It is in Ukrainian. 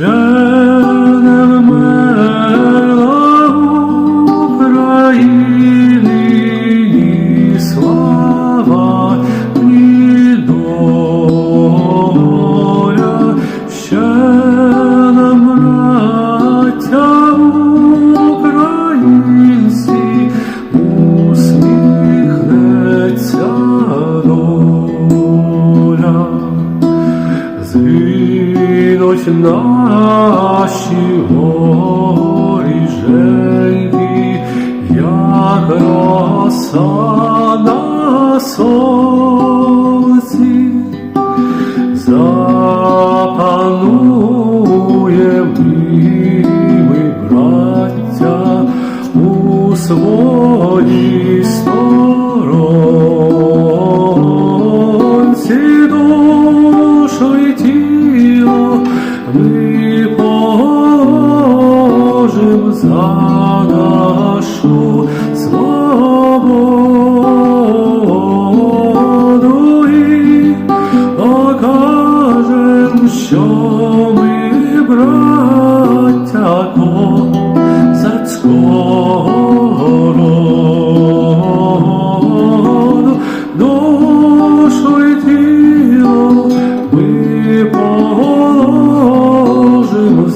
Shine. Згинуть наші горіженьки, як роса на сонці, запануєм і ми, браття, у своїй сторонці. Душу і ми положим за нашу свободу і покажем, що